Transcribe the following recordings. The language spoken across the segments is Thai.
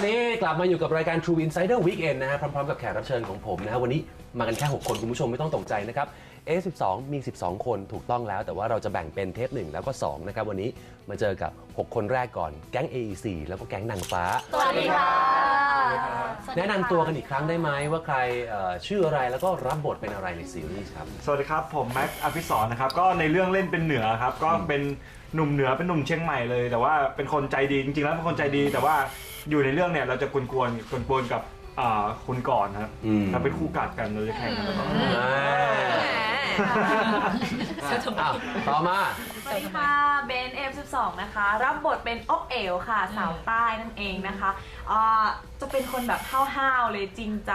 นนี้กลับมาอยู่กับรายการ True Insider Weekend นะฮะพร้อมๆกับแขกรับเชิญของผมนะฮะวันนี้มากันแค่ 6 คนคุณผู้ชมไม่ต้องตกใจนะครับ A12 มี 12 คนถูกต้องแล้ว แต่ว่าเราจะแบ่งเป็นเทป 1 แล้วก็ 2 นะครับ วันนี้มาเจอกับ 6 คนแรกก่อน แก๊ง AEC แล้วก็แก๊งนางฟ้า สวัสดีค่ะ แนะนำตัวกันอีกครั้งได้ไหมว่าใครเอ่อชื่ออะไรแล้วก็รับบทเป็นอะไรในซีรีส์ครับ สวัสดีครับผมแม็กซ์อภิสรนะครับก็ในเรื่องเล่นเป็นเหนือครับก็เป็นหนุ่มเหนือเป็นหนุ่มเชียงใหม่เลย แต่ว่าเป็นคนใจดีจริงๆแล้วเป็นคนใจดี แต่ว่าอยู่ในเรื่องเนี่ยเราจะกวนๆกวนกวนๆกับอ่าคุณก่อนครับอืม เราเป็นคู่กัดกันเราจะแข่งกันตลอดอ่าอ้าวต่อมาส วัสดีค่ะ เบน F12 นะคะ รับบทเป็นอกเอลค่ะ สาวใต้นั่นเองนะคะอ่าจะเป็นคนแบบห้าวๆเลยจริงใจ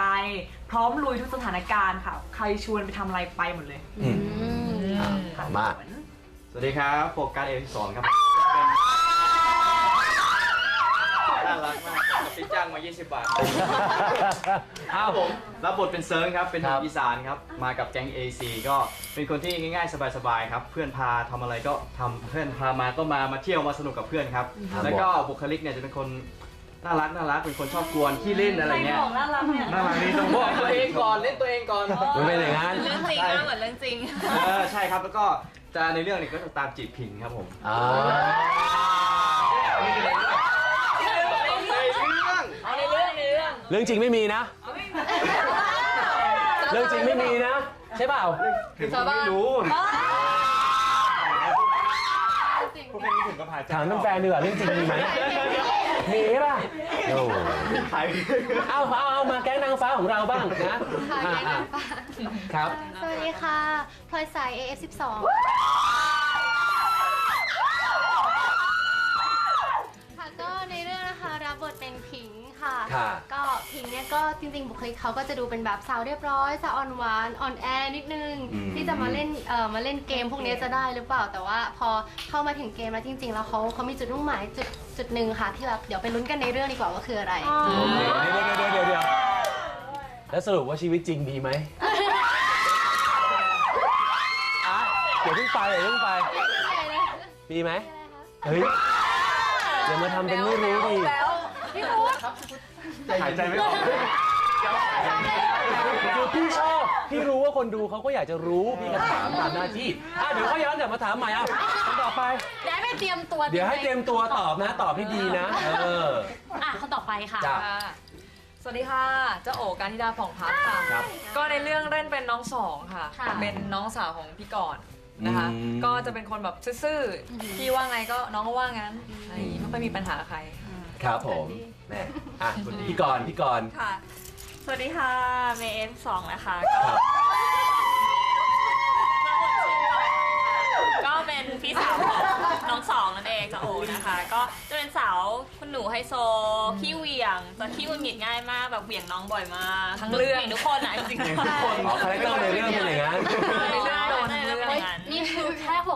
พร้อมลุยทุกสถานการณ์ค่ะ ใครชวนไปทำอะไรไปหมดเลยอืมอะต่อมา สวัสดีครับ โฟกัสเอพิสอนครับ กมากกับพี่จ้างมา 20 บาทอ้าวผมรับบทเป็นเซิร์งครับ เป็นคหรันุ่บมอีสานครับ มากับแก๊ง AC ก็เป็นคนที่ง่ายๆ สบายๆครับ เพื่อนพาทำอะไรก็ทำเพื่อนพามาก็มา มาเที่ยวมาสนุกกับเพื่อนครับแล้วก็บุคลิกเนี่ยจะเป็นคนน่ารักน่ารัก เป็นคนชอบกวนขี้เล่นอะไรเงี้ยใครบอกน่ารักเนี่ยน่ารักนี่ต้องบอกตัวเองก่อนเล่นตัวเองก่อน มันเป็นอย่างนั้น เรื่องจริงนะเหมือนเรื่องจริง เออใช่ครับแล้วก็จะในเรื่องเนี่ยก็จะตามจีบผิงครับผม อ่า ในเรื่อง เอาในเรื่องใน เรื่องเรื่องจริงไม่มีนะ เรื่องจริงไม่มีนะ ใช่เปล่า ถึงไม่รู้พวกนี้ถึงก็ผ่านถามน้ำแฟนดีกว่าเรื่องจริงมีไหมมีป่ะโอ้ขายเอาเอาเอามาแก๊งนางฟ้าของเราบ้างนะค่ะอะแก๊งนางฟ้าครับ สวัสดีค่ะพลอยสาย AF12 ค่ะค่ะก็ผิงเนี่ยก็จริงๆบุคลิกเขาก็จะดูเป็นแบบสาวเรียบร้อยสาวอ่อนหวานอ่อนแอนิดนึง อืม ที่จะมาเล่นเอ่อมาเล่นเกมพวกนี้จะได้หรือเปล่า แต่ว่าพอเข้ามาถึงเกมแล้วจริง ๆ แล้วเขาเขามีจุดมุ่งหมายจุดจุดหนึ่งค่ะ ที่แบบเดี๋ยวไปลุ้นกันในเรื่องดีกว่าว่าคืออะไร โอเคเดี๋ยวเดี๋ยวเดี๋ยวเดี๋ยวแล้วสรุปว่าชีวิตจริงมีไหมอะเดี๋ยวเพิ่งไปเดี๋ยวเพิ่งไปมีไหมเฮ้ยอย่ามาทำเป็นไม่รู้ดิ หายใจไม่ออกคือพี่ชอบพี่รู้ว่าคนดูเขาก็อยากจะรู้พี่ก็ถามตามหน้าที่อะเดี๋ยวก็ย้อนกลับมาถามใหม่อะคำต่อไปได้ไปเตรียมตัวเดี๋ยวให้เตรียมตัวตอบนะ ตอบให้ดีนะ เออ อะคนต่อไปค่ะ จ้ะสวัสดีค่ะ เจ้าโอการธิดาผ่องพัฒน์ค่ะ ครับ ก็ในเรื่องเล่นเป็นน้องสองค่ะ ค่ะเป็นน้องสาวของพี่ก่อนนะคะ อืม ก็จะเป็นคนแบบซื่อๆพี่ว่าไงก็น้องก็ว่างั้นอะไรอย่างงี้ไม่ค่อยมีปัญหากับใคร ครับผมแม่อะพี่กรณ์พี่กรณ์ค่ะ สวัสดีค่ะ เมย์สองนะคะคก็รับก็เป็นพี่สาวของน้องสองนั่นเองจะโอนะคะ ก็จะเป็นสาวคุณหนูไฮโซขี้เหวี่ยง จะขี้หงุดหงิดง่ายมากแบบเหวี่ยงน้องบ่อยมากทั้งเรื่องหวี่ยทุกคนนะจริงๆทุกคนอ๋อคาแรคเตอร์ในเรื่องเป็นอย่างนั้นใน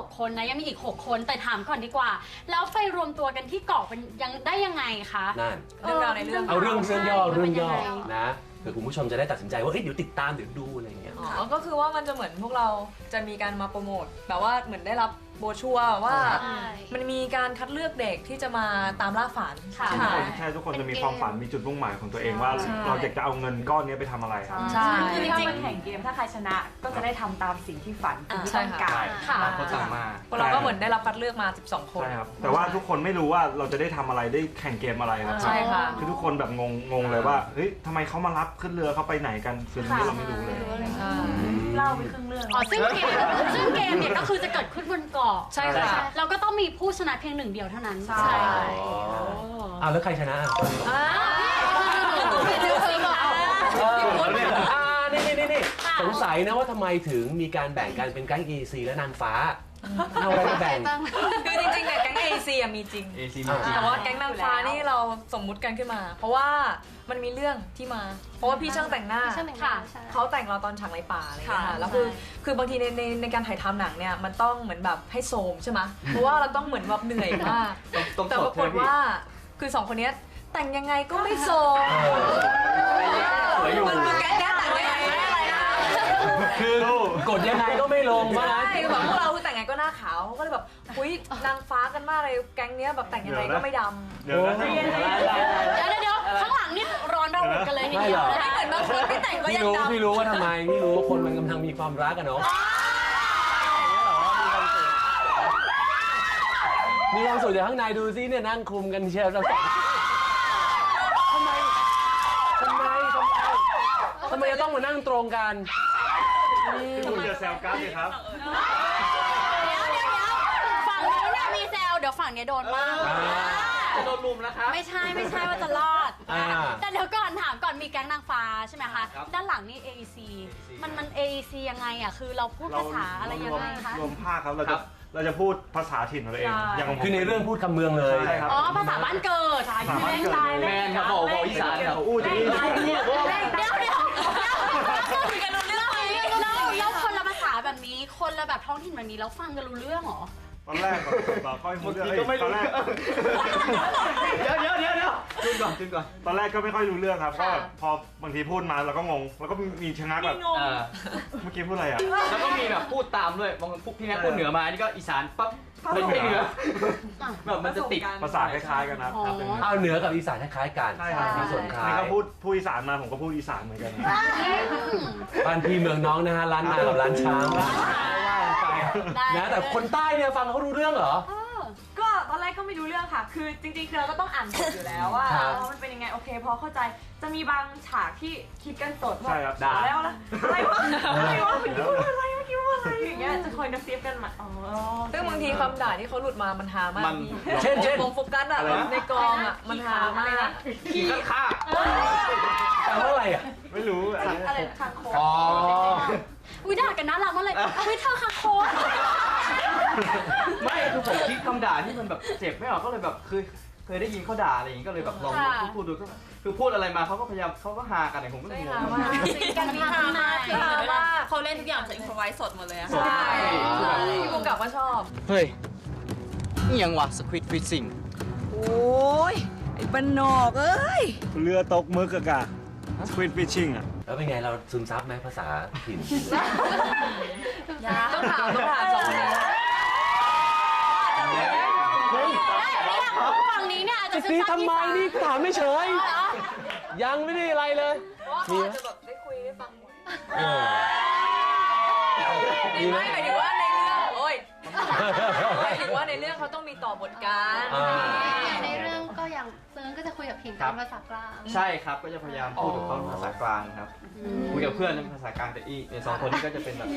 6 คนนะยังมีอีก 6 คนแต่ถามก่อนดีกว่า แล้วไปรวมตัวกันที่เกาะเป็นยังได้ยังไงคะนั่นเรื่องราวในเรื่องเอาเรื่องเรื่องย่อเรื่องย่อมันเป็นยังไงนะเผื่อคุณผู้ชมจะได้ตัดสินใจว่าเอ้ยเดี๋ยวติดตามเดี๋ยวดูอะไรอย่างเงี้ยอ๋อก็คือว่ามันจะเหมือนพวกเราจะมีการมาโปรโมทแบบว่าเหมือนได้รับ โบรชัวร์ว่า ใช่ มันมีการคัดเลือกเด็กที่จะมาตามล่าฝันค่ะ ทุกคนใช่ทุกคนจะมีความฝันมีจุดมุ่งหมายของตัวเองว่า ใช่ เราอยากจะเอาเงินก้อนนี้ไปทำอะไรครับ ใช่ คือจริงๆมันแข่งเกมถ้าใครชนะก็จะได้ทำตามสิ่งที่ฝันสิ่งที่ใช่ต้องค่ะการ ค่ะ ต่างคนต่างมาพวกเราก็เหมือนได้รับคัดเลือกมา 12 คน ใช่ครับ แต่ว่าทุกคนไม่รู้ว่าเราจะได้ทำอะไรได้แข่งเกมอะไรครับใช่ค่ะ คือทุกคนแบบงงงงเลยว่าเฮ้ยทำไมเขามารับขึ้นเรือเขาไปไหนกันซึ่งนี้เราไม่รู้เลย เล่าไปครึ่งเรื่องอ๋อซึ่งเกมซึ่งเกมเนี่ยก็คือจะเกิดขึ้นบนเกาะใช่ค่ะ เราก็ต้องมีผู้ชนะเพียงหนึ่งเดียวเท่านั้น ใช่อ้าวแล้วใครชนะอะอ่าเอออ่านี่นี่นี่นี่สงสัยนะว่าทำไมถึงมีการแบ่งกันเป็นแก๊ง EC และนางฟ้าเอาอะไรมาแบ่ง อะมีจริง AC มีจริง แต่ว่าแก๊งนางฟ้านี่เราสมมุติกันขึ้นมา เพราะว่ามันมีเรื่องที่มา เพราะว่าพี่ช่างแต่งหน้าช่างแต่งหน้าใช่เขาแต่งเราตอนฉากในป่าอะไรอย่างเงี้ยค่ะ ค่ะแล้วคือ คือบางทีในในในการถ่ายทำหนังเนี่ย มันต้องเหมือนแบบให้โซมใช่ไหมเพราะว่าเราต้องเหมือนแบบเหนื่อยมาก ต้องแต่สปดรากใช่ฏไหมพี่ว่า คือสองคนเนี้ยแต่งยังไงก็ไม่โซมเออสวยอยู่มันคือแก๊งเนี้ยแต่งยังไงก็ไม่อะไรนะ คือกดยังไงก็ไม่ลงว่างั้นใช่คือแบบพวกเราคือแต่งไงก็หน้าขาวเขาก็เลยแบบ อุ้ยนางฟ้ากันมากเลยแก๊งเนี้ยแบบแต่งยังไงก็ไม่ดำเดี๋ยวนะโอ้ยเดี๋ยวเดี๋ยวเดี๋ยวข้างหลังนี่ร้อนระอุกันเลยทีไม่เดีหรยวอกนะถ้าเกิดบางคนไม่แต่งก็พี่ยังรู้ดำพี่รู้ว่าทำไมพี่รู้ว่าคนมันกำลังมีความรักกันเนาะมีความสุขจากข้างในดูซิเนี่ยนั่งคุมกันเชียร์เราสองทำไมทำไมทำไมทำไมจะต้องมานั่งตรงกันคุณจะแซวกัสเลยครับ ฝั่งนี้เนี่ยมีแซวเดี๋ยวฝั่งนี้โดนบ้างอ่า จะโดนลุมแล้วครับไม่ใช่ไม่ใช่ว่าจะรอด อ่าแต่เดี๋ยวก่อนถามก่อนมีแก๊งนางฟ้าใช่ไหมคะ ครับด้านหลังนี่ AEC มันมัน AEC ยังไงอะ คือเราพูดภาษาอะไรยังไงคะ รวมภาคครับเราจะเราจะพูดภาษาถิ่นของตัวเองใช่ อย่างของผม คือในเรื่องพูดคำเมืองเลยใช่ครับ อ๋อ ภาษาบ้านเกิดภาษาบ้านเกิดเลยแมนครับบอกบอกอีสานครับ อู้จะนี่เดี๋ยวเดี๋ยวเดี๋ยวคุยกันรู้เรื่องแล้วแล้วคนละภาษาแบบนี้ คนละแบบท้องถิ่นแบบนี้แล้วฟังกันรู้เรื่องเหรอต อนแรกก่อนเราค่อยพูดเรื่องก็ไม่ตอรู้นแรกเดี๋ยวเดี๋ยวเดี๋ยวเดี๋ยวขึ้นก่อนขึ้นก่อนตอนแรกก็ไม่ค่อยรู้เรื่องครับก็ค่ะแบบพอบางทีพูดมาเราก็งง แล้วก็มีชะงักแบบอ่าเมื่อกี้พูดอะไรอะ แล้วก็มีแบบพูดตามด้วยบางคนพูดพี่แนทพูดเหนือมาอันนี่ก็อีสานปั๊บไม่ใช่เหนือแบบมันจะติด ภาษาคล้ายๆกันนะครับอ๋อครับเป็นเอาเหนือกับอีสานคล้ายๆกันใช่ครับมีส่วนคล้านี่ยเขาพูดพูดอีสานมาผมก็พูดอีสานเหมือนกัน บ้านพี่เมืองน้องนะฮะร้านนากับร้านช้าง ว่า ไปได้นะแต่คนใต้เนี่ยฟังเขารู้เรื่องเหรอก็ตอนแรกก็ไม่รู้เรื่องค่ะ คือจริงๆคือเราก็ต้องอ่านบทอยู่แล้วว่าครับว่ามันเป็นยังไงโอเคพอเข้าใจจะมีบางฉากที่คิดกันสดว่าใช่ครับ ด่า แล้วนะอะไรวะอะไรวะเมื่อกี้พูดอะไรเมื่อกี้พูดอะไรอย่างเงี้ยจะคอยนับเซียบกันมาอ๋อซึ่งบางทีคำด่าที่เขาหลุดมามันฮามากมัน พี่เช่นเช่นวงโฟกัสอะอะไรนะ ในกองอะมันฮามากขี่ข้าแปลว่าอะไรอะ ไม่รู้อันนี้อะไรคางคกอ๋อ อุ้ยด่ากันน่ารักมากเลยอุ้ยเธอคังโคตรไม่คือผมคิดคำด่าที่มันแบบเจ็บไม่ออกก็เลยแบบคือเคยได้ยินเขาด่าอะไรอย่างงี้ก็เลยแบบลองพูดพูดดูก็คือพูดอะไรมาเขาก็พยายามเขาก็ฮากันเนี่ยผมก็เลยใช่งฮางมากกันมีทางมาคือว่าเขาเล่นทุกอย่างจะอินพรไว้สดหมดเลยอะใช่พี่ภูมิกับว่าชอบ เฮ้ยนี่ยังวะสควิตฟิตซิงโอ้ยไอ้บ้านนอกเอ้ยเรือตกมึกอะกะสควิดฟิชชิ่งอะ แล้วเป็นไงเราซึมซับไหมภาษาถิ่น ต้องถามต้องถามสองคนนี้ฝั่งนี้เนี่ยอาจจะจะซื้ตีอซับทำไมนี่ถามไม่เฉย ยังไม่ได้อะไรเลยว่าเขาอาจจะแบบได้คุยได้ฟังหมดเออไม่ไม่หมายถึงว่า หมายถึงว่าในเรื่องเขาต้องมีต่อบทการอ่า ในเรื่องก็อย่างเซิร์งก็จะคุยกับผิงเป็นภาษากลางใช่ครับก็จะพยายามพูดกับเขาภาษากลางครับคุยกับเพื่อนเป็นภาษากลางแต่อีกสองคนนี้ก็จะเป็นแบบ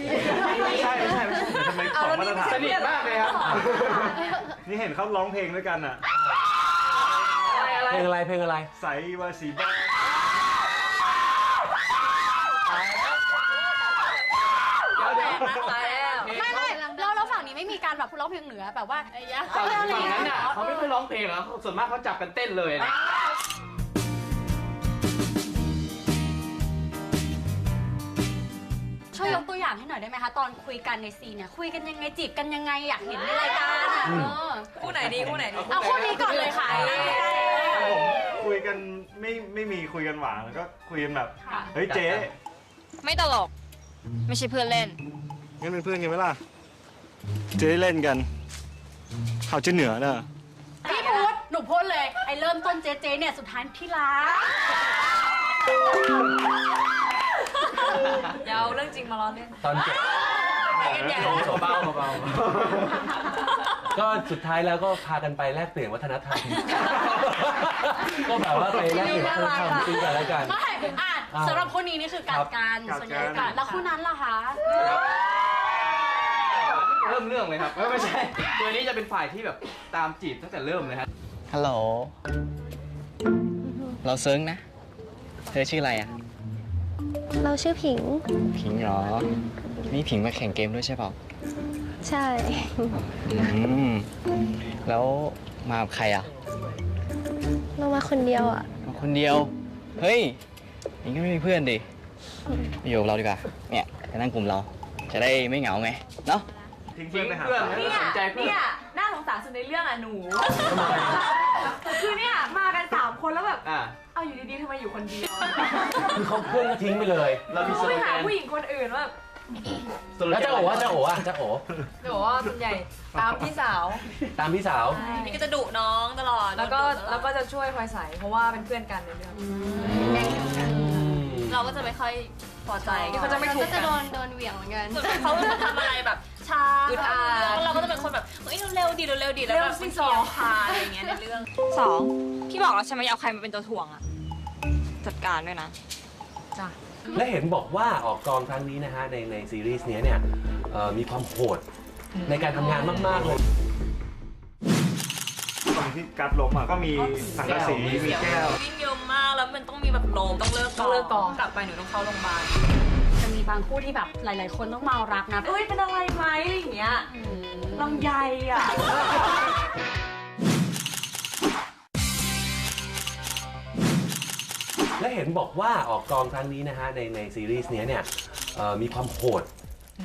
ไม่ใช่ไม่ใช่ไม่ใช่ทำไมสองมาตรฐานสนิทมากเลยครับ นี่เห็นเขาร้องเพลงด้วยกันอะอะไรอะไร เพลงอะไรเพลงอะไร ใสวาสีบ้า ตายแล้ว ไม่ไม่เราเราฝั่งนี้ไม่มี การแบบพูดร้องเพลงเหนือแบบว่าไอ้ยะฝั่งอะไรฝั่งอย่างนั้นเงี้ยน่ะเขาไม่ค่อยร้องเพลงหรอกส่วนมากเขาจับกันเต้นเลยนะช่วยยกตัวอย่างให้หน่อยได้ไหมคะ ตอนคุยกันในซีนเนี่ยคุยกันยังไงจีบกันยังไงอยากเห็นในรายการอะเออคู่ไหนดีคู่ไหนดีเอาคู่นี้ก่อนเลยค่ะผมคุยกันไม่ไม่มีคุยกันหวานแล้วก็คุยกันแบบเฮ้ยเจ๊ไม่ตลก ไม่ใช่เพื่อนเล่นงั้นเป็นเพื่อนกันไหมล่ะ เจ๊เล่นกันเขาจะเหนือเนอะพี่พูดหนูพูดเลย ไอ้เริ่มต้นเจ๊เจ๊เนี่ยสุดท้ายที่รักอยาวเรื่องจริงมาล้อเล่น ตอนจบเบาๆเบาก็สุดท้ายแล้วก็พากันไปแลกเปลี่ยนวัฒนธรรม ก็แบบว่าไปแลกเปลี่ยนวัฒนธรรมซึ่งกันและกัน ไม่อะอ่าสำหรับคู่นี้นี่คือการการครับส่วนใหญ่การการแล้วคู่นั้นล่ะคะ เริ่มเรื่องเลยครับไม่ไม่ใช่ตัวนี้จะเป็นฝ่ายที่แบบตามจีบตั้งแต่เริ่มเลยครับฮัลโหล เราเซิร์งนะ เธอชื่ออะไรอะ เราชื่อผิง ผิงเหรอ นี่ผิงมาแข่งเกมด้วยใช่เปล่าใช่ อืม แล้วมากับใครอะ เรามาคนเดียวอะ มาคนเดียว เฮ้ยนี่ก็ไม่มีเพื่อนดิมาอยู่กับเราดีกว่า เนี่ยไปนั่งกลุ่มเรา จะได้ไม่เหงาไง เนาะ ทิ้งเพื่อนไปหาเพื่อนสาว เนี่ยสนใจเพื่อนเนี่ยน่าสงสารสุดในเรื่องอะหนูคือเนี่ยมากันสามคนแล้วแบบ อ่าเอาอยู่ดีๆทำไมอยู่คนเดียวคือเขาเพื่อนก็ทิ้งไปเลย เรามีสเขาโลไปแกหานผู้หญิงคนอื่นว่าแล้วเจ้าโอ๋อะเจ้าโอ๋อะเจ้าโอ๋จะบอกว่าส่วนใหญ่ตามพี่สาวตามพี่สาว นี่ก็จะดุน้องตลอดแล้วก็โดนดุตอดแล้วก็จะช่วยพลอยใสเพราะว่าเป็นเพื่อนกันในเรื่อง เราก็จะไม่ค่อยพอใจเขาจะไม่ถูก็จะโดนโดนเหวี่ยงเหมือนกัน ส่วนเขาทำอะไรแบบช้าอึดอัดเราก็จะเป็นคนแบบเฮ้ยเร็วๆดีเร็วๆดีแล้วแบบเร็วสิมันสองเกี่ยวขาอะไรอย่างเงี้ยในเรื่องสองพี่บอกแล้วใช่ไหมเอาใครมาเป็นตัวถ่วงอะจัดการด้วยนะจ้ะและเห็นบอกว่าออกกองครั้งนี้นะฮะในในซีรีส์เนี้ยเนี่ยเอ่อมีความโหดในการทำงานมาก ๆ เลยตรง ที่กัดล้มอะก็มีสังกะสีมีแก้ว วิ่งเยอะมากแล้วมันต้องมีแบบโลมต้องเลิกต้องเลิกกองกลับไปหนูต้องเข้าโรงพยาบาลจะมีบางคู่ที่แบบหลาย ๆ คนต้องเมารักนะเอ้ยเป็นอะไรไหมอะไรอย่างเงี้ยลำไยอะและเห็นบอกว่าออกกองครั้งนี้นะฮะในในซีรีส์เนี้ยเนี่ยเอ่อมีความโหด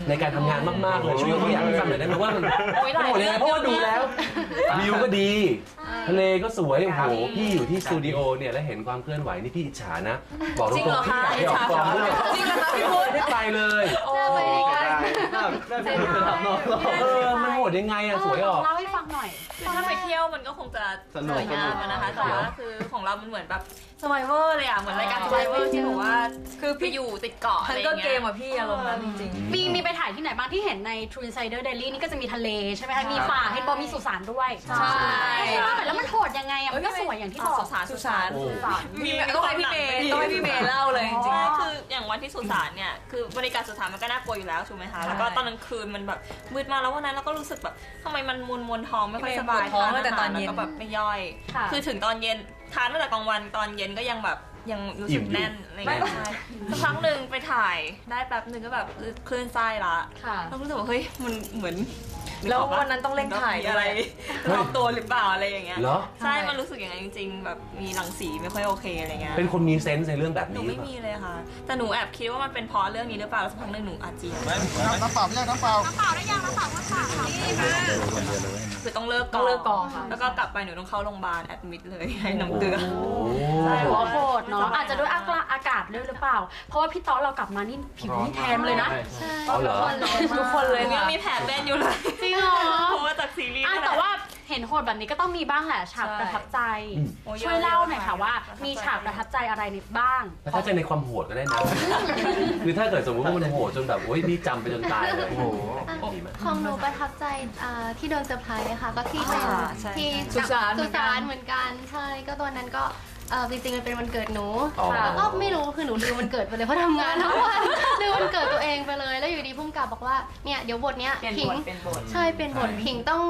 ในการทำงานมากๆเลยช่วยยกตัวอย่างให้ฟังหน่อยได้ไหมว่ามันโอ้ยหลายโหดยังไงเพราะว่าดูแล้ววิวก็ดี ทะเลก็สวยโอ้โหพี่อยู่ที่สตูดิโอเนี่ยแล้วเห็นความเคลื่อนไหวนี่พี่อิจฉานะ บอกตรงๆพี่อยากให้ออกกองด้วยจริงเหรอคะพี่พุทธไม่ได้ไปเลยโอ้น่าน่าจะเป็นทำนองเราเออมันโหดยังไงอะสวยออกเล่าให้ฟังหน่อยคือ ถ้าไปเที่ยวมันก็คงจะสนุก วยงามอะนะคะแต่ว่าคือของเรามันเหมือนแบบสไ i เวอร์เลยอะเหมือนรายการสไ i เวอร์ที่แบบว่าคือไปพี่อยู่ติดเกาะอะทัไรนอก็ย่างเกเงี้มยอะพี่อารมณ์นั้นจริงมีมีไปถ่ายที่ไหนบ้างที่เห็นใน True Insider Daily นี่ก็จะมีทะเลใช่ไหมคะ มีป่าเห็นบอกมีสุสานด้วยใช่ แต่แล้วมันโหดยังไงอะมันก็สวยอย่างที่บอก สุสานสุสาน โอ้สุสานมีต้องให้พี่เมย์ต้องให้พี่เมย์เล่าเลยจริง ใช่คืออย่างวันที่สุสานเนี่ยคือบริการสุสานมันก็น่ากลัวอยู่แล้วถูกไหมคะแล้วก็ตอนกลางคืนมันแบบมืดมากแล้ววันนั้นเราก็รู้สึกแบบทำไมมันมวนมวนๆท้องไม่ค่อยสบายปวดท้องทาตั้งแต่ตอนอาหารเย็นแล้วก็แบบไม่ย่อยค่ะคือถึงตอนเย็นทานตั้งแต่กลางวันตอนเย็นก็ยังแบบยังรู้สึกแน่นอะไรอย่างเงี้ยใช่สักพักหนึ่งไปถ่ายได้แป๊บหนึ่งก็แบบคลื่นไส้ละค่ะเรารู้สึกว่าเฮ้ยมันเหมือน แล้ววันนั้นต้องเร่งถ่ายมีอะไรรอบตัวหรือเปล่าอะไรอย่างเงี้ยเหรอ ใช่ มันรู้สึกอย่างนั้นจริง ๆ แบบมีรังสีไม่ค่อยโอเคอะไรเงี้ย เป็นคนมีเซนส์ในเรื่องแบบหนูนี้หรือไม่เปล่ามีเลยค่ะ แต่หนูแอบคิดว่ามันเป็นเพราะเรื่องนี้หรือเปล่าแล้วสักพักหนึ่งหนูอาเจียนน้ำเปล่าไม่ใช่น้ำเปล่าคือต้องเลิกต้องเลิกกองค่ะ แล้วก็กลับไปหนูต้องเข้าโรงพยาบาลแอดมิดเลยให้น้ำเกลือ ใช่ หัวโหดเนาะอาจจะด้วยอากาศอากาศด้วยหรือเปล่า เพราะว่าพี่ต๊อกเรากลับมานี่ผิวนี่แทนเลยนะใช่เอาเหรอ ทุกคนเลยยัค่ะงมีแผลเป็นอยู่เลย จริง ซีรีส์อะนี่แหแต่ละว่าเห็นโหดแบบนี้ก็ต้องมีบ้างแหละฉากใช่ประทับใจ อืมโอ้เยอะช่วยเล่าหน่อยค่ะว่าประทับใจมีฉากประทับใจอะไรในบ้าง แต่ถ้าใจในความโหดก็ได้นะ คือถ้าเกิดสมมติว่ามันโหดจนแบบโอ๊ยพี่จำไปจนตายเลยโอ้โหดีไหม ของหนูประทับใจอ่าที่โดนเซอร์ไพรส์ค่ะก็ที่เป็นอ่าใช่ที่สุสานเหมืสุอนกัน สานเหมือนกันใช่ก็ตัวนั้นก็ เอ่อจริงๆมันเป็นวันเกิดหนูอ๋อแล้วก็ไม่รู้คือหนูลืมวันเกิดไปเลยเพราะทำงานทั้งวันลืมวันเกิดตัวเองไปเลย แล้วอยู่ดีพุ่มกับบอกว่าเนี่ยเดี๋ยวบทเนี้ยเปลี่ยนพิบงทเป็นบท ใช่เป็นบทพิงต้อง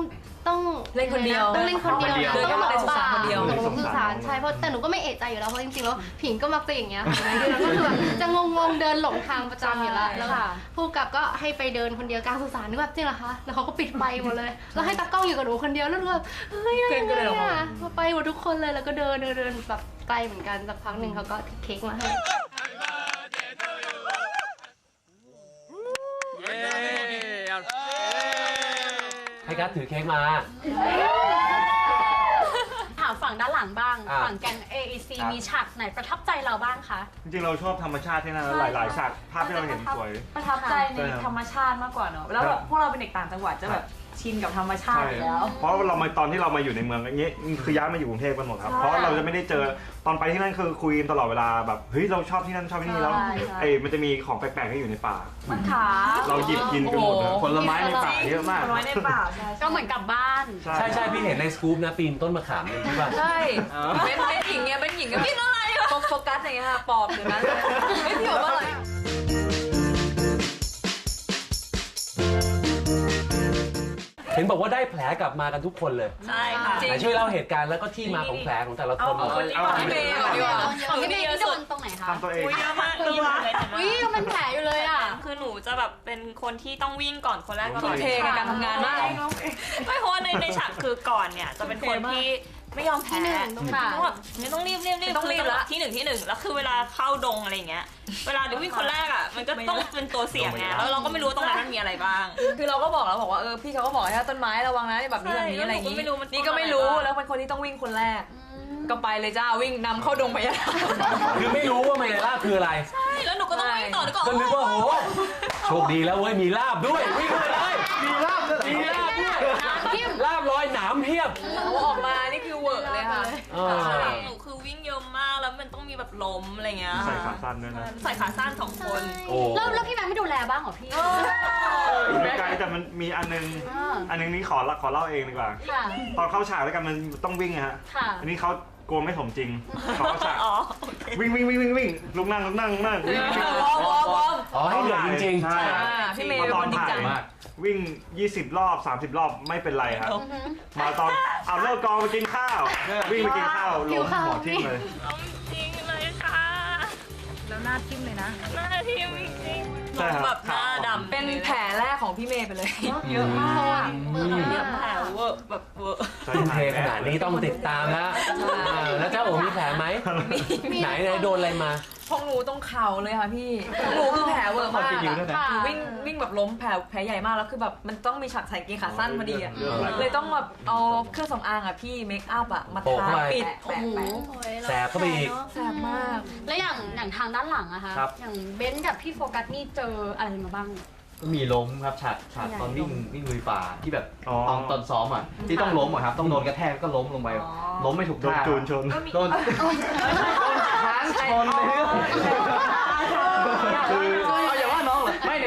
ต้องเล่นคนเดียวต้องเล่นคนเดียวเดินต้องเข้ามาในแบบสุสานคนเดียว หนูสื่อสารใช่เพราะแต่หนูก็ไม่เอะใจอยู่แล้วเพราะจริงๆแล้วผิงก็มักจะอย่างเงี้ยค่ะแล้วก็คือแบบจะงงๆเดินหลงทางประจำอยู่แล้วแล้วค่ะผู้กำกับก็ให้ไปเดินคนเดียวกลางสุสานนึกว่าจริงเหรอคะแล้วเขาก็ปิดไฟหมดเลยแล้วให้ตากล้องอยู่กับหนูคนเดียวแล้วหนูก็เฮ้ยอะไรเพื่อนก็เดินออกมาอะมาไปหมดทุกคนเลยแล้วก็เดินเดินเดินแบบไกลเหมือนกันสักพักหนึ่งเขาก็เค้กมาให้ ให้กัสถือเค้กมา ถามฝั่งด้านหลังบ้าง อะฝั่งแกน AEC ครับ มีฉากไหนประทับใจเราบ้างคะ จริงๆเราชอบธรรมชาติที่นั่นหลายๆฉากภาพที่เราเห็นสวย ประทับใจในใช่ครับธรรมชาติมากกว่าเนอะแล้วแบบพวกเราเป็นเด็กต่างจังหวัดจะแบบ ชินกับธรรมชาติอยู่แล้ว เพราะเรามาตอนที่เรามาอยู่ในเมืองอย่างเงี้ยคือย้ายมาอยู่กรุงเทพกันหมดครับ ใช่เพราะเราจะไม่ได้เจอตอนไปที่นั่นคือคุยกันตลอดเวลาแบบเฮ้ยเราชอบที่นั่นชอบที่นี่แล้วใช่ใช่ ไอ้มันจะมีของแปลกๆที่อยู่ในป่า มันขาเราหยิบกินกันหมดเลยโอ้โห ผลไม้ในป่าเยอะมาก ผลไม้ในป่าใช่ก็เหมือนกลับบ้าน ใช่ใช่พี่เห็นในสกู๊ปนะปีนต้นมะขามเลยใช่ป่ะใช่เป็นเป็นหญิงเนี่ยเป็นหญิงก็พี่อะไรวะโฟกัสอย่างเงี้ยค่ะปอบอยู่นั้นเลยไม่พี่บอกว่าอะไร ห็นบอกว่าได้แผลกลับมากันทุกคนเลยใช่ค่ะจริงไหนช่วยเล่าเหตุการณ์แล้วก็ที่มาของแผลของแต่ละคนหน่อยเอาพี่เมย์ก่อนดีกว่าของพี่เมย์นี่โดนตรงไหนคะทำตัวเองอุ้ยเยอะมากมีอยู่เลยเห็นไหมอุ้ยยังเป็นแผลอยู่เลยอะคือหนูจะแบบเป็นคนที่ต้องวิ่งก่อนคนแรกตลทุ่อมดเทกับการทำงานมากไม่เพราะว่าในในฉากคือก่อนเนี่ยจะเป็นคนที่ ไม่ยอมแพ้ที่หนึ่งต้องค่ะ ต้องแบบไม่ต้องรีบรีบรีบต้องรีบคืละที่หนึ่งที่หนึ่งแล้วคือเวลาเข้าดงอะไรอย่างเงี้ย เวลาเดี๋ยววิ่งคนแรกอะมันก็ต้องเป็นตัวเสี่ยงไงแล้วเราก็ไม่รู้ว่าตรงนั้นมันมีอะไรบ้าง คือเราก็บอกแล้วบอกว่าเออพี่เขาก็บอกให้ต้นไม้ระวังนะแบบนี้แบบนี้อะไรอย่างงี้ใช่แล้วหนูก็ไม่รู้มันต้นนี่ก็ไม่รู้อะไรบ้าง แล้วเป็นคนที่ต้องวิ่งคนแรก ก็ไปเลยจ้าวิ่งนำเข้าดงไปยะคือไม่รู้ว่าไมล่าคืออะไร ใช่แล้วหนูก็ต้องวิ่งต่อแล้วก็ก็นึกว่าโหเอโชคดีแล้วเว้ยมีลาบด้วยวิ่งไปเลยมีลาบด้วยมีลาบด้วยลาบลอยหนามเพียบโอ้ออกมานี่คือเวิร์กเลย ค่ะเออหนูคือวิ่งเยอะมากแล้วมันต้องมีแบบล้มอะไรเงี้ยใส่ขาสั้นด้วยนะ ใส่ขาสั้นสองคนโอ้ แล้วแล้วพี่แบงค์ไม่ดูแลบ้างเหรอพี่อยู่ไม่ไกลแต่มันมีอันนึงอ่าอันนึงนี้ขอละขอเล่าเองดีกว่า ค่ะ ตอนเข้าฉากด้วยกันมันต้องวิ่งอะฮะ ค่ะ อันนี้เขากลัวไม่สมจริงขอเข้าฉากอ๋อวิ่งวิ่งวิ่งวิ่งวิ่งลุกนั่งลุกนั่งลุกนั่งวิ่งวิ่ง วอร์มวอร์มวอร์ม อ๋อให้เหนื่อยจริงใช่ อ่าพี่เมย์เป็นคนจริงจัง มาก วิ่ง 20 รอบ 30 รอบไม่เป็นไรครับ มาตอนเอาเลิกกองไปกินข้าว วิ่งไปกินข้าวหิล้วมข้าวหมอทิ้งเลย ล้มจริงเลยค่ะ แล้วหน้าทิ่มเลยนะ หน้าทีมจริงๆ ใช่ครับ แบบหน้าดำเป็นแผลแรกของพี่เมย์ไปเลยเยอะมากเปิดเรียมาบแผลเวอร์แบบเวอร์ๆทุ่มเทขนาดนี้ต้องติดตามแล้วอ่าแล้วเจ้าโอ๋มีแผลไหมไหนไหนโดนอะไรมา พองหนูตรงเข่าเลยค่ะพี่ของหนูคือแผลเวอร์มากคนไปยืนด้วยนะหนูวิ่งวิ่งแบบล้มแผลแผลใหญ่มากแล้วคือแบบมันต้องมีฉากใส่กางเกงขาสั้นพอดีอะเรื่องอะไรเลยต้องแบบเอาเครื่องสำอางอะพี่เมคอัพอะมาโปะทาเข้าไป ปิดโอ้โหแสบเข้าไปอีก แสบมาก แล้ว อย่างอย่างทางด้านหลังอะคะครับ อย่างเบนซ์กับพี่โฟกัสนี่เจออะไรมาบ้าง ก็มีล้มครับฉากฉากตอนวิ่งวิ่งลุยป่าที่แบบอ๋อ ตอนตอนซ้อมอะที่ต้องล้มอะครับต้องโดนกระแทกก็ล้มลงไปล้มไม่ถูกโดนท่าจูนชน โดนช้างชนในเรื่องคือ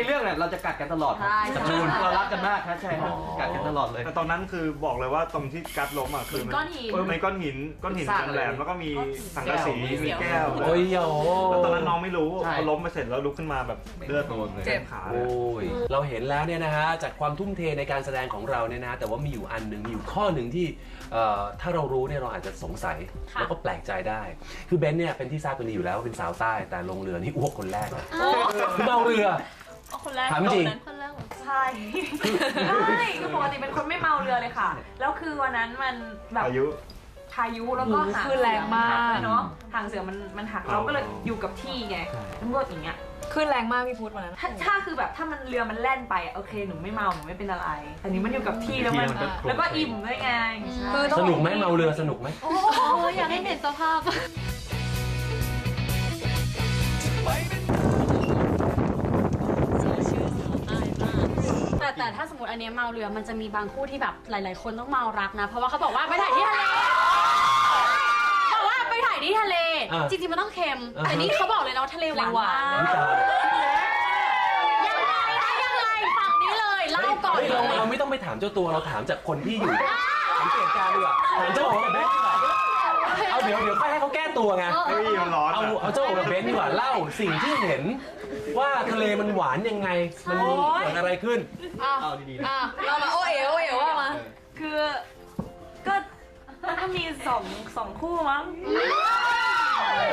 เอาอย่าว่าน้องเหรอไม่ในเรื่องเนี่ยเราจะกัดกันตลอดครับใช่ตระกูลเรารักกันมากครับใช่ครับกัดกันตลอดเลย แต่ตอนนั้นคือบอกเลยว่าตรงที่กัดล้มอะคือมัก้อนหิน เออมันก้อนหินก้อนหินสร้างเลยแหลมๆแล้วก็มีสังกะสีแก้วมีแก้วโอ้ยโอ้แล้วตอนนั้นน้องไม่รู้ใช่ พอล้มไปเสร็จแล้วลุกขึ้นมาแบบเลือดโดนเลยเจ็บขาเลยโอ้ยเราเห็นแล้วเนี่ยนะฮะจากความทุ่มเทในการแสดงของเราเนี่ยนะแต่ว่ามีอยู่อันหนึ่งมีอยู่ข้อหนึ่งที่เอ่อถ้าเรารู้เนี่ยเราอาจจะสงสัยค่ะ แล้วก็แปลกใจได้ คือเบนซ์เนี่ยเป็นที่ทราบกันดีอยู่แล้วว่าเป็นสาวใต้แต่ลงเรือนี่อ้วกคนแรกนะคือเมาเรือเอา คนแรกถามจริงตนั้นคนแรกเหรอใช่ใช่คือปกติเป็นคนไม่เมาเรือเลยค่ะ แล้วคือวันนั้นมันแบบอายุ พายุแล้วก็โอ้โหหางคลื่นแรงมากหัด้วยเนาะหางเสือมันมันหักเราก็เลยอยู่กับที่ไงตำรวจอย่างเงี้ย ขึ้นแรงมากพี่พุทธวันนั้น ถ้าถ้าคือแบบถ้ามันเรือมันแล่นไปอะโอเคหนูไม่เมาหนูไม่เป็นอะไรแต่นี้มันอยู่กับที่แล้วมันที่มันก็โครง แล้วก็อิ่มด้วยไงคือต้อสง นุกไหมเมาเรือสนุกไหม โอ้โหอยากให้เห็นสภาพ แต่แต่ถ้าสมมติอันเนี้ยเมาเรือมันจะมีบางคู่ที่แบบหลาย ๆ คนต้องเมารักนะ เพราะว่าเขาบอกว่าไปถ่ายที่ทะเลบอกว่าไปถ่ายที่ทะเล อ่าจริง ๆ มันต้องเค็ม อ่าฮะแต่นี่เขาบอกเลยนะว่าทะเลหวานหวานมากอุ๊ยตายยังไงคะยังไงฝั่งนี้เลยเล่าก่อนเฮ้ยเลเราย เราไม่ต้องไปถามเจ้าตัวเราถามจากคนที่อยู่สังเกตการณ์ดีกว่าถามเจ้าโอ๋กับเบนซ์ดีกว่า เอาเดี๋ยวเดี๋ยวค่อยให้เขาแก้ตัวไงเก้าอี้มันร้อนเอาอะเอาเจ้าโอ๋กับเบนซ์ดีกว่าเล่าสิ่งที่เห็น ว่าทะเลมันหวานยังไง มันเกิดอะไรขึ้นเอาดีๆนะอะเรามาโอเอ๋โอเอ๋ว่ามาคือก็มันก็มีสองสองคู่มั้ง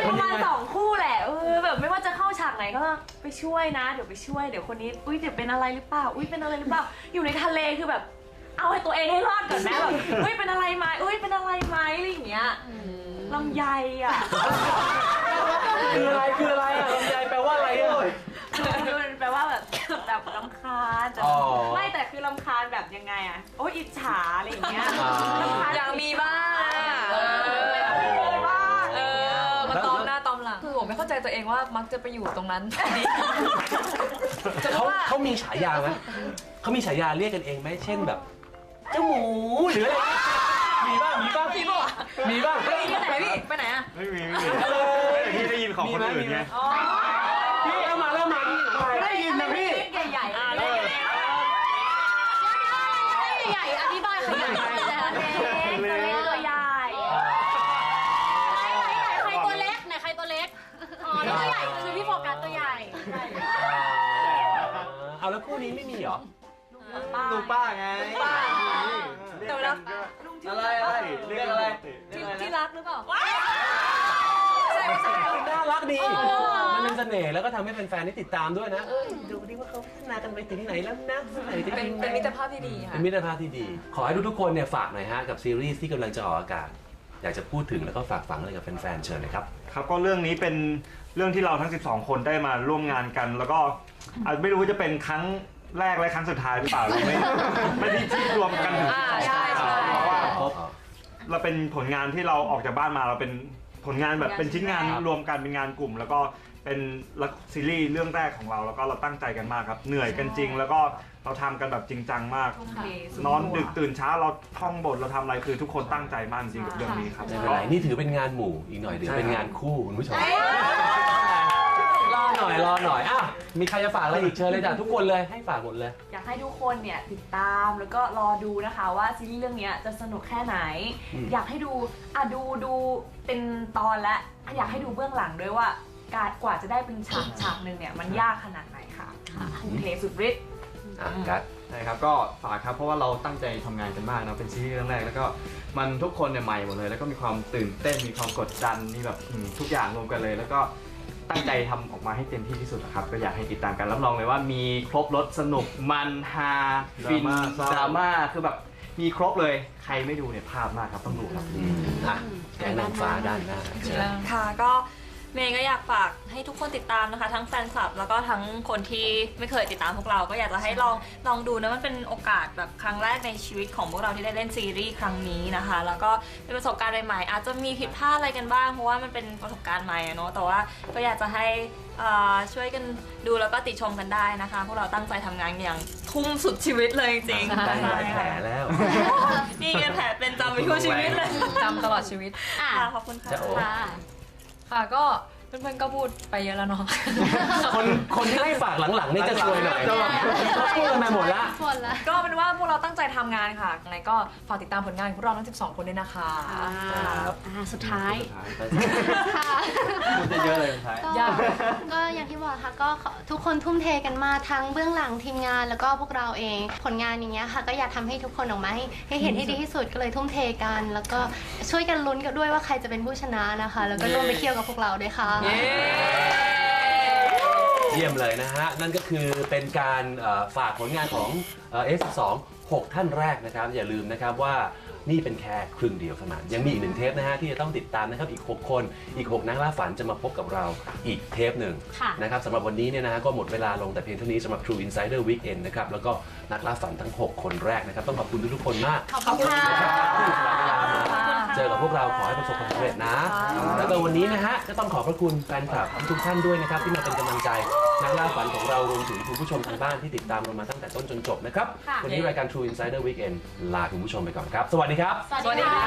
ประมาณสองคู่แหละเออแบบไม่ว่าจะเข้าฉากไหนก็ไปช่วยนะ เดี๋ยวไปช่วยเดี๋ยวคนนี้อุ้ยเดี๋ยวเป็นอะไรหรือเปล่าอุ้ยเป็นอะไรหรือเปล่าอยู่ในทะเลคือแบบ เอาให้ตัวเองให้รอดก่อนนะแบบเฮ้ยเป็นอะไรไหมเอ้ยเป็นอะไรไหมอะไรอย่างเงี้ย ลำไยอะคืออะไรคืออะไรอะลำไยแปลว่าอะไรอะ มันแปลว่าแบบแบบลำคาญแต่อ๋อไม่แต่คือลำคาญแบบยังไงอะ โอ้ยอิจฉาอะไรอย่างเงี้ยอ๋อ รำคญอยากมีบ้างเออบ้างเออมาตอมหน้าตอมหลังคือผมไม่เข้าใจตัวเองว่ามักจะไปอยู่ตรงนั้นดีเขาเขามีฉายาไหมเขามีฉายาเรียกกันเองไหมเช่นแบบ เจ้าหมูหรืออะไรมีบ้างมีบ้างพี่บอก มีบ้างไปไหนพี่ไปไหนอะไม่มีไม่มีแต่พี่ได้ยินของคนอื่นไงอ๋อพี่เล่ามาเล่ามาพี่ได้ยินนะพี่เล็กใหญ่ๆอะเอเล็กอใหญ่อธิบายขยายเลยนะๆตัวเล็กตัวใหญ่ใครตัวเล็กไหนใครตัวเล็กอ๋อแล้วตัวใหญ่คือพี่โฟกัสตัวใหญ่เอาแล้วคู่นี้ไม่มีเหรอลูกป้าไงแต่เวลา อะไรอะไรเรียกอะไรเรียกอะไรที่นะรักหรือเปล่าน่ารักดีมันเป็นเสน่ห์แล้วก็ทำให้แฟนๆได้ติดตามด้วยนะเอ้ยดูดิว่าเขาพัฒนากันไปถึงไหนแล้วนะไหนจะเป็นยังไงเป็นมิตรภาพที่ดีค่ะ เป็นมิตรภาพที่ดี ขอให้ทุกๆคนเนี่ยฝากหน่อยฮะกับซีรีส์ที่กำลังจะออกอากาศ อยากจะพูดถึงแล้วก็ฝากฝังอะไรกับแฟนๆเชิญเลยครับ ครับก็เรื่องนี้เป็นเรื่องที่เราทั้ง 12 คนได้มาร่วมงานกัน แล้วก็อาจไม่รู้ว่าจะเป็นครั้งแรกและครั้งสุดท้ายหรือเปล่าเราไม่ ไม่ได้ที่รวมกันถึง อ่า 12 ใช่ใช่ เพราะว่า เราเป็นผลงานที่เราออกจากบ้านมาเราเป็นผลงานแบบเป็นชิ้นงานรวมกันเป็นงานกลุ่ม แล้วก็เป็นเป็นละซีรีส์เรื่องแรกของเรา แล้วก็เราตั้งใจกันมากครับ เหนื่อยกันจริง แล้วก็เราทำกันแบบจริงจังมาก ทุ่มเทสุด นอนตัวดึกตื่นเช้าเราท่องบทเราทำอะไรคือทุกคนตั้งใจมากจริงกับเรื่องนี้ครับ ไม่เป็นไรนี่ถือเป็นงานหมู่อีกหน่อยเดี๋ยวใช่เป็นงานคู่คุณผู้ชมร อหน่อยรอหน่อยอะมีใครจะฝากอะไรอีกเชิญเลยจ้ะทุกคนเลยให้ฝากหมดเลย อยากให้ทุกคนเนี่ยติดตามแล้วก็รอดูนะคะว่าซีรีส์เรื่องเนี้ยจะสนุกแค่ไหนอืมอยากให้ดูอะดูดูเป็นตอนและอยากให้ดูเบื้องหลังด้วยว่าการกว่าจะได้เป็นฉากฉากหนึ่งเนี่ยมันยากขนาดไหนค่ะทุ่มเทสุดฤทธิ์อะกัดใช่ครับก็ฝากครับเพราะว่าเราตั้งใจทำงานกันมากนะเป็นซีรีส์เรื่องแรกแล้วก็มันทุกคนเนี่ยใหม่หมดเลย แล้วก็มีความตื่นเต้นมีความกดดันมีแบบอืมทุกอย่างรวมกันเลย แล้วก็ ตั้งใจทำออกมาให้เต็มที่ที่สุดนะครับ ก็อยากให้ติดตามกันรับรองเลยว่ามีครบรถสนุกมันฮาฟินดราม่าเศร้าดราม่าคือแบบมีครบเลยใครไม่ดูเนี่ยพลาดมากครับต้องดูครับอืมอะแกงนางฟ้าด้านหน้าเชิญค่ะก็ เมย์ก็อยากฝากให้ทุกคนติดตามนะคะ ทั้งแฟนคลับ แล้วก็ทั้งคนที่ไม่เคยติดตามพวกเรา ก็อยากจะให้ลองลองดูนะมันเป็นโอกาสแบบครั้งแรกในชีวิตของพวกเราที่ได้เล่นซีรีส์ครั้งนี้นะคะ แล้วก็เป็นประสบการณ์ใหม่ๆอาจจะมีผิดพลาดอะไรกันบ้างเพราะว่ามันเป็นประสบการณ์ใหม่อะเนาะแต่ว่าก็อยากจะให้เอ่อช่วยกันดูแล้วก็ติชมกันได้นะคะ พวกเราตั้งใจทำงานอย่างทุ่มสุดชีวิตเลยจริงๆได้หลายแผลแล้ว นี่ไงแผลเป็นจำไปทั่วชีวิตเลยจำตลอดชีวิตอะค่ะขอบคุณค่ะจะโอ้ ค่ะค่ะก็ เพื่อนๆก็พูดไปเยอะแล้วเนาะ คนคนที่ให้ฝากหลังๆนี่จะช่วยหน่อยเขาพูดกันมาหมดละคนละ ก็เป็นว่าพวกเราตั้งใจทำงานค่ะยังไงก็ฝากติดตามผลงานของพวกเราทั้ง 12 คนด้วยนะคะอ่าอ่า สุดท้าย ค่ะ พูดได้เยอะเลยสุดท้าย ก็ยาก ก็อย่างที่บอกค่ะก็ขอทุกคนทุ่มเทกันมาทั้งเบื้องหลังทีมงานแล้วก็พวกเราเองผลงานอย่างเงี้ยค่ะ ก็อยากทำให้ทุกคนออกมาให้ให้เห็นให้ดีที่สุดก็เลยทุ่มเทกัน แล้วก็ช่วยกันลุ้นกันด้วยว่าใครจะเป็นผู้ชนะนะคะ แล้วก็ร่วมไปเที่ยวกับพวกเราด้วยค่ะเยี่ยมเลยนะฮะ นั่นก็คือเป็นการเอ่อฝากผลงานของเอ่อ S2 6ท่านแรกนะครับ อย่าลืมนะครับว่านี่เป็นแค่ครึ่งเดียวเท่านั้นยังมีอีกหนึ่งเทปนะฮะที่จะต้องติดตามนะครับอีก 6 คนอีก 6 นักล่าฝันจะมาพบกับเราอีกเทปหนึ่งค่ะ นะครับสำหรับวันนี้เนี่ยนะฮะก็หมดเวลาลงแต่เพียงเท่านี้สำหรับ True Insider Weekend นะครับแล้วก็นักล่าฝันทั้ง 6 คนแรกนะครับต้องขอบคุณทุกๆคนมาก ขอบคุณค่ะ ที่สละเวลามา เจอกับพวกเราขอให้ประสบความสำเร็จนะ แล้วก็วันนี้นะฮะก็ต้องขอบพระคุณแฟนคลับทุกท่านด้วยนะครับที่มาเป็นกำลังใจนักล่าฝันของเรารวมถึงคุณผู้ชมทางบ้านที่ติดตามเรามาตั้งแต่ต้นจนจบนะครับวันนี้รายการ True Insider Weekend ลาคุณผู้ชมไปก่อนครับ สวัสดีครับ สวัสดีค่ะ